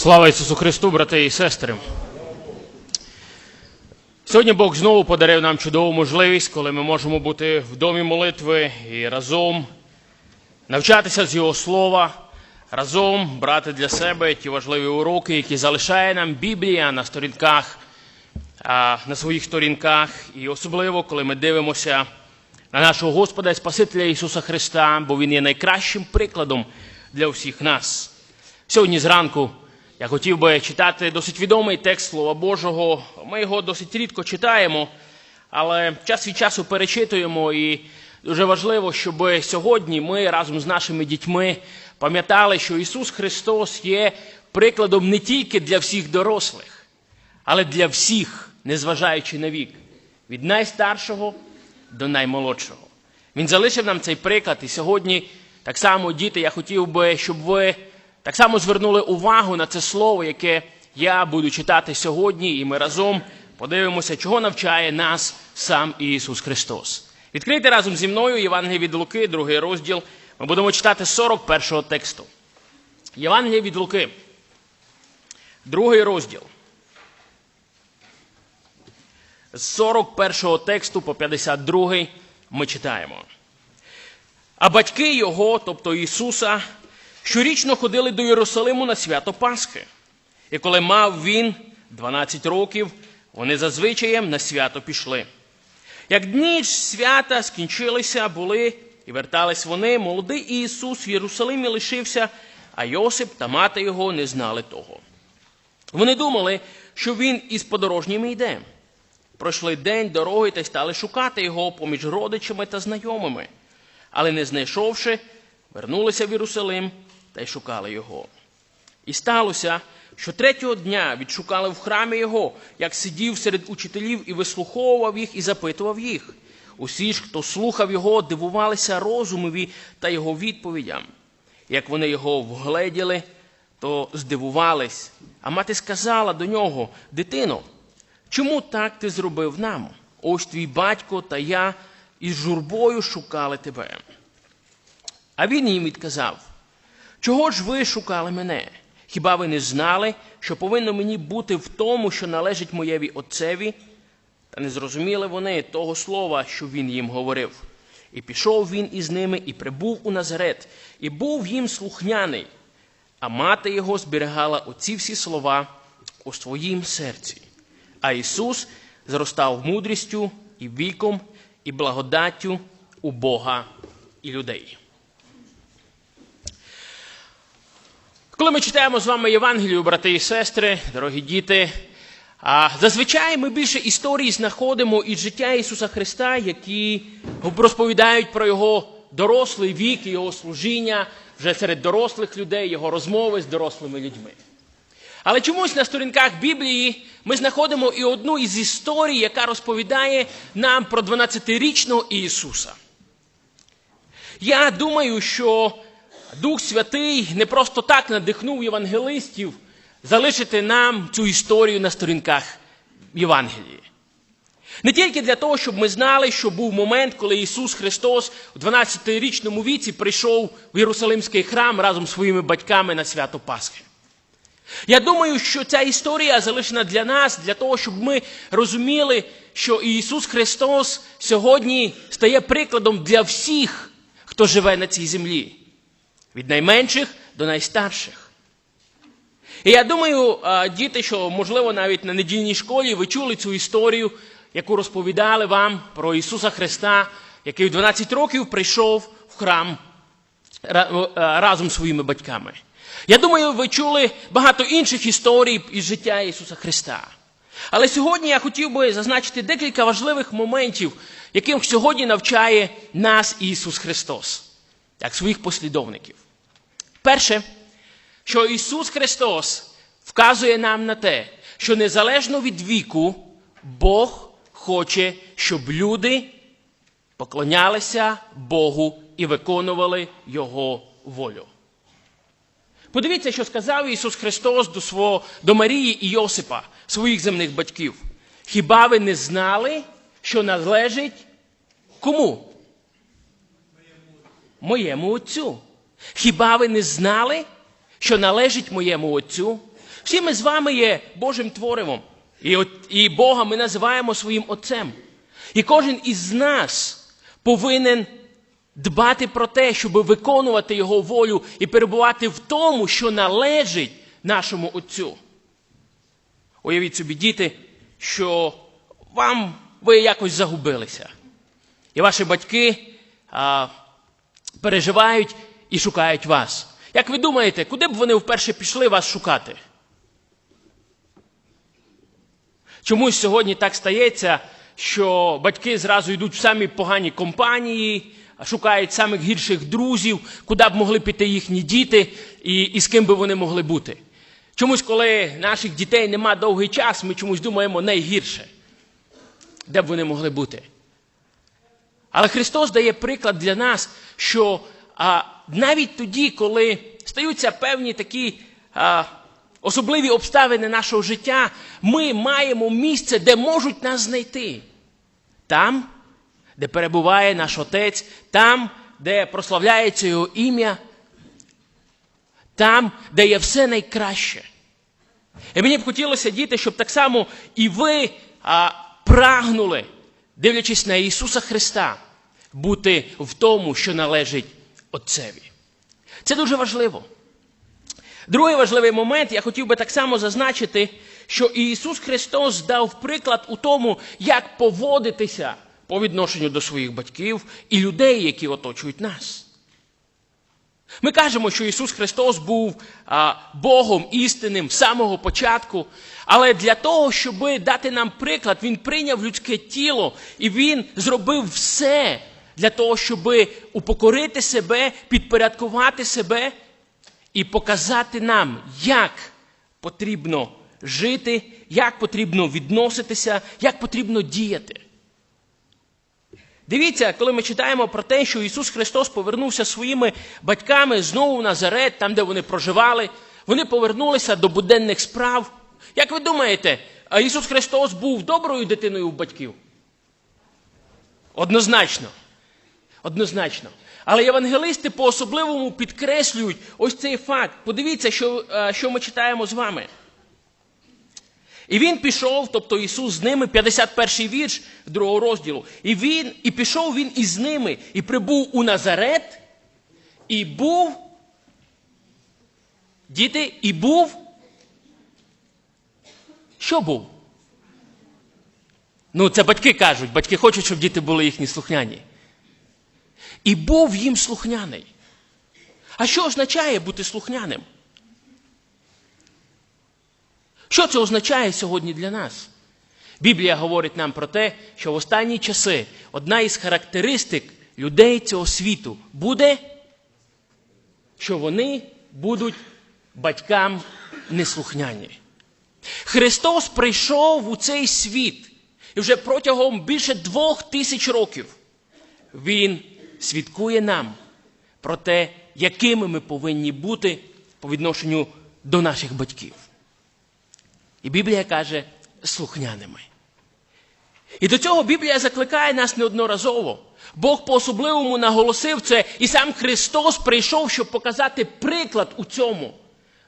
Слава Ісусу Христу, брати і сестри. Сьогодні Бог знову подарив нам чудову можливість, коли ми можемо бути в домі молитви і разом навчатися з Його слова, разом брати для себе ті важливі уроки, які залишає нам Біблія на сторінках, на своїх сторінках. І особливо, коли ми дивимося на нашого Господа і Спасителя Ісуса Христа, бо Він є найкращим прикладом для всіх нас. Сьогодні зранку я хотів би читати досить відомий текст Слова Божого. Ми його досить рідко читаємо, але час від часу перечитуємо. І дуже важливо, щоб сьогодні ми разом з нашими дітьми пам'ятали, що Ісус Христос є прикладом не тільки для всіх дорослих, але для всіх, незважаючи на вік, від найстаршого до наймолодшого. Він залишив нам цей приклад, і сьогодні так само, діти, я хотів би, щоб ви так само звернули увагу на це слово, яке я буду читати сьогодні, і ми разом подивимося, чого навчає нас сам Ісус Христос. Відкрийте разом зі мною Євангеліє від Луки, другий розділ. Ми будемо читати 41-го тексту. Євангеліє від Луки, другий розділ. З 41-го тексту по 52-й ми читаємо. А батьки його, тобто Ісуса, щорічно ходили до Єрусалиму на свято Пасхи. І коли мав він 12 років, вони зазвичаєм на свято пішли. Як дні ж свята скінчилися, були і вертались вони, молодий Ісус в Єрусалимі лишився, а Йосип та мати його не знали того. Вони думали, що він із подорожніми йде. Пройшли день дороги та стали шукати його поміж родичами та знайомими. Але не знайшовши, вернулися в Єрусалим та й шукали його. І сталося, що третього дня відшукали в храмі його, як сидів серед учителів і вислуховував їх і запитував їх. Усі ж, хто слухав його, дивувалися розумові та його відповідям. Як вони його вгледіли, то здивувались. А мати сказала до нього: Дитино, чому так ти зробив нам? Ось твій батько та я із журбою шукали тебе. А він їм відказав: Чого ж ви шукали мене? Хіба ви не знали, що повинно мені бути в тому, що належить моєві отцеві? Та не зрозуміли вони того слова, що він їм говорив. І пішов він із ними, і прибув у Назарет, і був їм слухняний, а мати його зберігала оці всі слова у своїм серці. А Ісус зростав мудрістю і віком, і благодаттю у Бога і людей. Коли ми читаємо з вами Євангелію, брати і сестри, дорогі діти, зазвичай ми більше історій знаходимо із життя Ісуса Христа, які розповідають про Його дорослий вік, і Його служіння вже серед дорослих людей, Його розмови з дорослими людьми. Але чомусь на сторінках Біблії ми знаходимо і одну із історій, яка розповідає нам про 12-річного Ісуса. Я думаю, що Дух Святий не просто так надихнув євангелистів залишити нам цю історію на сторінках Євангелії. Не тільки для того, щоб ми знали, що був момент, коли Ісус Христос у 12-річному віці прийшов в Єрусалимський храм разом з своїми батьками на свято Пасхи. Я думаю, що ця історія залишена для нас, для того, щоб ми розуміли, що Ісус Христос сьогодні стає прикладом для всіх, хто живе на цій землі, від найменших до найстарших. І я думаю, діти, що, можливо, навіть на недільній школі ви чули цю історію, яку розповідали вам про Ісуса Христа, який в 12 років прийшов в храм разом з своїми батьками. Я думаю, ви чули багато інших історій із життя Ісуса Христа. Але сьогодні я хотів би зазначити декілька важливих моментів, яким сьогодні навчає нас Ісус Христос, як своїх послідовників. Перше, що Ісус Христос вказує нам на те, що незалежно від віку, Бог хоче, щоб люди поклонялися Богу і виконували Його волю. Подивіться, що сказав Ісус Христос до свого, до Марії і Йосипа, своїх земних батьків. Хіба ви не знали, що належить кому? Моєму Отцю. Хіба ви не знали, що належить моєму Отцю? Всі ми з вами є Божим творивом. І, от, і Бога ми називаємо своїм Отцем. І кожен із нас повинен дбати про те, щоб виконувати Його волю і перебувати в тому, що належить нашому Отцю. Уявіть собі, діти, що вам ви якось загубилися. І ваші батьки а, переживають і шукають вас. Як ви думаєте, куди б вони вперше пішли вас шукати? Чомусь сьогодні так стається, що батьки зразу йдуть в самі погані компанії, шукають самих гірших друзів, куди б могли піти їхні діти і, і з ким би вони могли бути. Чомусь, коли наших дітей нема довгий час, ми чомусь думаємо найгірше, де б вони могли бути. Але Христос дає приклад для нас, що а, навіть тоді, коли стаються певні такі а, особливі обставини нашого життя, ми маємо місце, де можуть нас знайти. Там, де перебуває наш Отець, там, де прославляється Його ім'я, там, де є все найкраще. І мені б хотілося, діти, щоб так само і ви а, прагнули, дивлячись на Ісуса Христа, бути в тому, що належить Отцеві. Це дуже важливо. Другий важливий момент, я хотів би так само зазначити, що Ісус Христос дав приклад у тому, як поводитися по відношенню до своїх батьків і людей, які оточують нас. Ми кажемо, що Ісус Христос був а, Богом істинним з самого початку, але для того, щоб дати нам приклад, Він прийняв людське тіло і Він зробив все для того, щоб упокорити себе, підпорядкувати себе і показати нам, як потрібно жити, як потрібно відноситися, як потрібно діяти. Дивіться, коли ми читаємо про те, що Ісус Христос повернувся своїми батьками знову в Назарет, там, де вони проживали, вони повернулися до буденних справ. Як ви думаєте, Ісус Христос був доброю дитиною у батьків? Однозначно. Однозначно. Але євангелисти по-особливому підкреслюють ось цей факт. Подивіться, що, е, що ми читаємо з вами. І він пішов, тобто Ісус з ними, 51-й вірш другого розділу. І він, і пішов він із ними, і прибув у Назарет, і був. Діти, і був. Що був? Ну, це батьки кажуть, батьки хочуть, щоб діти були їхні слухняні. І був їм слухняний. А що означає бути слухняним? Що це означає сьогодні для нас? Біблія говорить нам про те, що в останні часи одна із характеристик людей цього світу буде, що вони будуть батькам неслухняні. Христос прийшов у цей світ, і вже протягом більше двох тисяч років Він свідкує нам про те, якими ми повинні бути по відношенню до наших батьків. І Біблія каже слухняними. І до цього Біблія закликає нас неодноразово. Бог по-особливому наголосив це, і сам Христос прийшов, щоб показати приклад у цьому,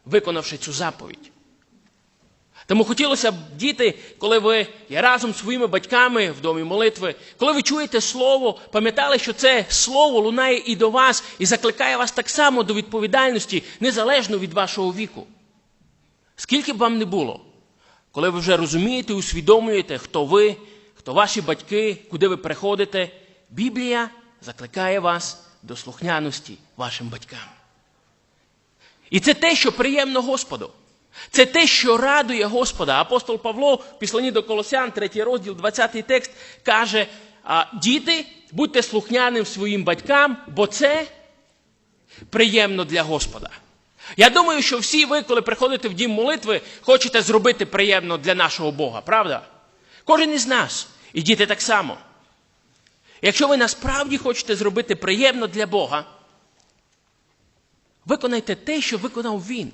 виконавши цю заповідь. Тому хотілося б, діти, коли ви разом з своїми батьками в домі молитви, коли ви чуєте слово, пам'ятали, що це слово лунає і до вас, і закликає вас так само до відповідальності, незалежно від вашого віку. Скільки б вам не було, коли ви вже розумієте, усвідомлюєте, хто ви, хто ваші батьки, куди ви приходите, Біблія закликає вас до слухняності вашим батькам. І це те, що приємно Господу. Це те, що радує Господа. Апостол Павло в післанні до Колосян, 3 розділ, 20 текст, каже: діти, будьте слухняним своїм батькам, бо це приємно для Господа. Я думаю, що всі ви, коли приходите в дім молитви, хочете зробити приємно для нашого Бога, правда? Кожен із нас, і діти так само. Якщо ви насправді хочете зробити приємно для Бога, виконайте те, що виконав Він.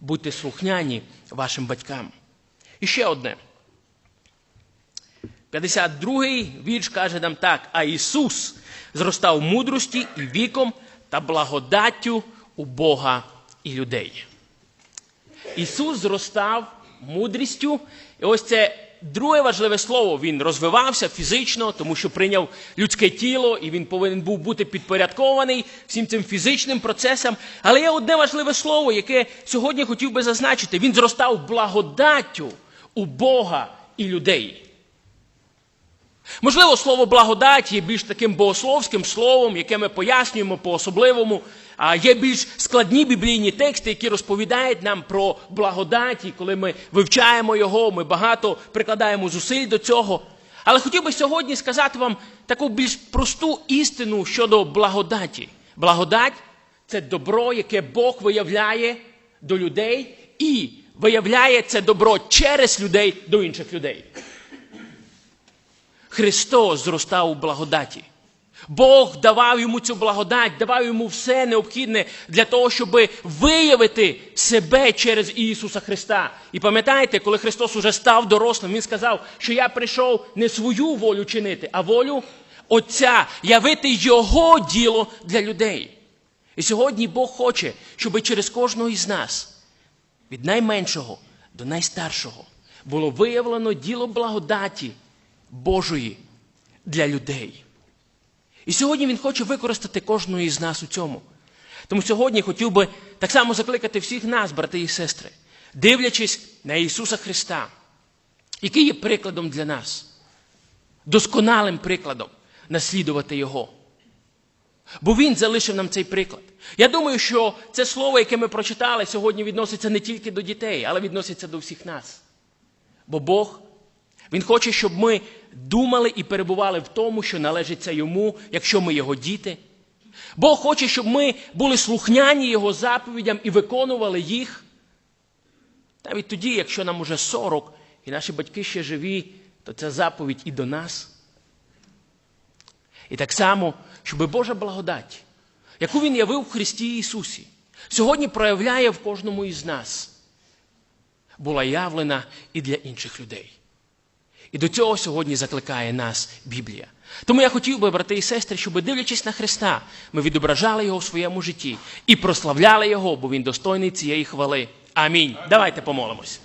Будьте слухняні вашим батькам. І ще одне. 52-й вірш каже нам так: а Ісус зростав мудрості і віком та благодаттю у Бога і людей. Ісус зростав мудрістю. І ось це друге важливе слово. Він розвивався фізично, тому що прийняв людське тіло, і він повинен був бути підпорядкований всім цим фізичним процесам. Але є одне важливе слово, яке сьогодні хотів би зазначити. Він зростав благодаттю у Бога і людей. Можливо, слово благодать є більш таким богословським словом, яке ми пояснюємо по-особливому. А є більш складні біблійні тексти, які розповідають нам про благодать, і коли ми вивчаємо його, ми багато прикладаємо зусиль до цього. Але хотів би сьогодні сказати вам таку більш просту істину щодо благодаті. Благодать це добро, яке Бог виявляє до людей, і виявляє це добро через людей до інших людей. Христос зростав у благодаті. Бог давав йому цю благодать, давав йому все необхідне для того, щоб виявити себе через Ісуса Христа. І пам'ятаєте, коли Христос уже став дорослим, Він сказав, що я прийшов не свою волю чинити, а волю Отця, явити Його діло для людей. І сьогодні Бог хоче, щоб через кожного із нас, від найменшого до найстаршого, було виявлено діло благодаті Божої для людей. І сьогодні Він хоче використати кожного із нас у цьому. Тому сьогодні хотів би так само закликати всіх нас, брати і сестри, дивлячись на Ісуса Христа, який є прикладом для нас, досконалим прикладом наслідувати Його. Бо Він залишив нам цей приклад. Я думаю, що це слово, яке ми прочитали, сьогодні відноситься не тільки до дітей, але відноситься до всіх нас. Бо Бог він хоче, щоб ми думали і перебували в тому, що належиться йому, якщо ми його діти. Бог хоче, щоб ми були слухняні Його заповідям і виконували їх. Навіть тоді, якщо нам уже 40 і наші батьки ще живі, то це заповідь і до нас. І так само, щоб Божа благодать, яку Він явив в Христі Ісусі, сьогодні проявляє в кожному із нас, була явлена і для інших людей. І до цього сьогодні закликає нас Біблія. Тому я хотів би, брати і сестри, щоб, дивлячись на Христа, ми відображали Його в своєму житті і прославляли Його, бо Він достойний цієї хвали. Амінь. Давайте помолимось.